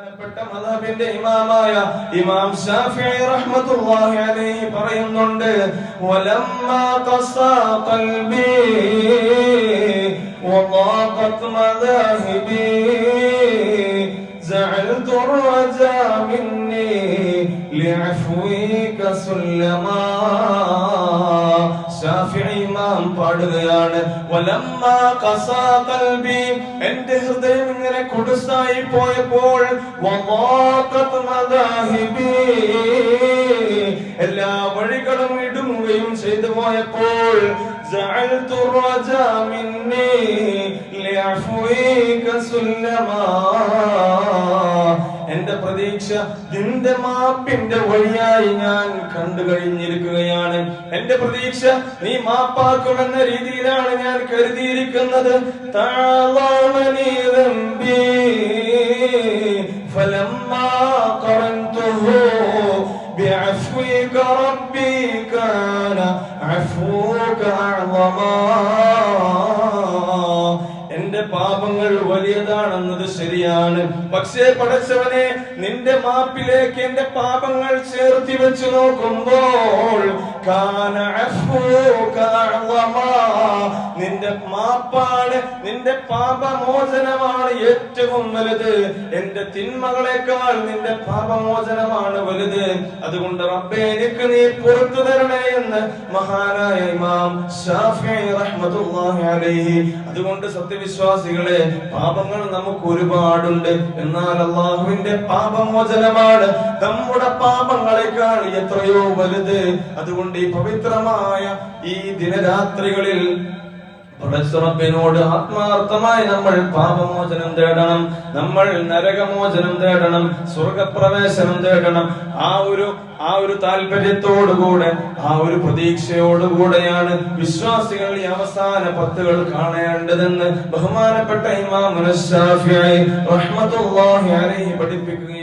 ബഹുമാനപ്പെട്ട മദഹബിന്റെ ഇമാമായ ഇമാം ഷാഫിഈ റഹ്മത്തുള്ളാഹി അലൈഹി പറയുന്നുണ്ട് വലമ്മാ ഖസാ ഖൽബി وضاقت مذاهبي زعلت الرجا مني لعفوك سلما ഇമാം പാടുകയാണ്. എന്റെ ഹൃദയം ഇങ്ങനെ കൊടുസായി പോയപ്പോൾ എല്ലാ വഴികളും ഇടുങ്ങുകയും ചെയ്തു പോയപ്പോൾ സുല്ലമാ. എന്റെ പ്രതീക്ഷ നിന്റെ മാപ്പിന്റെ വഴിയായി ഞാൻ കണ്ടു കഴിഞ്ഞിരിക്കുകയാണ് എന്റെ പ്രതീക്ഷ നീ മാപ്പാക്കുമെന്ന രീതിയിലാണ് ഞാൻ കരുതിയിരിക്കുന്നത് താളാമനി ذنبي فلما قرنته بعفوك ربي كان عفوك أعظما എന്റെ പാപങ്ങൾ വലിയതാണെന്നത് ശരിയാണ്. പക്ഷേ പടച്ചവനെ നിന്റെ മാപ്പിലേക്ക് എന്റെ പാപങ്ങൾ ചേർത്തി വെച്ചു നോക്കുമ്പോൾ. നിന്റെ മാപ്പാണ് നിന്റെ പാപമോചനമാണ് ഏറ്റവും വലുത്. എന്റെ തിന്മകളെക്കാൾ നിന്റെ പാപമോചനമാണ് വലുത്. അതുകൊണ്ട് റബ്ബെ എനിക്ക് നീ പുറത്തു തരണേ. എന്ന് മഹാനായ ഇമാം ഷാഫിഈ റഹ്മത്തുള്ളാഹി അലൈഹി. അതുകൊണ്ട് സത്യവിശ്വാസികളെ പാപങ്ങൾ നമുക്ക് ഒരുപാടുണ്ട്. എന്നാൽ അള്ളാഹുവിന്റെ പാപമോചനമാണ്. നമ്മുടെ പാപങ്ങളെക്കാൾ എത്രയോ വലുത്. അതുകൊണ്ട് ഈ പവിത്രമായ ഈ ദിനരാത്രികളിൽ പടച്ചുറപ്പിനോട് ആത്മാർത്ഥമായി നമ്മൾ പാപമോചനം തേടണം നമ്മൾ നരകമോചനം തേടണം സ്വർഗപ്രവേശനം തേടണം. ആ ഒരു ആ ഒരു താല്പര്യത്തോടുകൂടെ ആ ഒരു പ്രതീക്ഷയോടുകൂടെയാണ് വിശ്വാസികൾ ഈ അവസാന പത്തുകൾ കാണേണ്ടതെന്ന് ബഹുമാനപ്പെട്ട ഇമാം പഠിപ്പിക്കുകയാണ്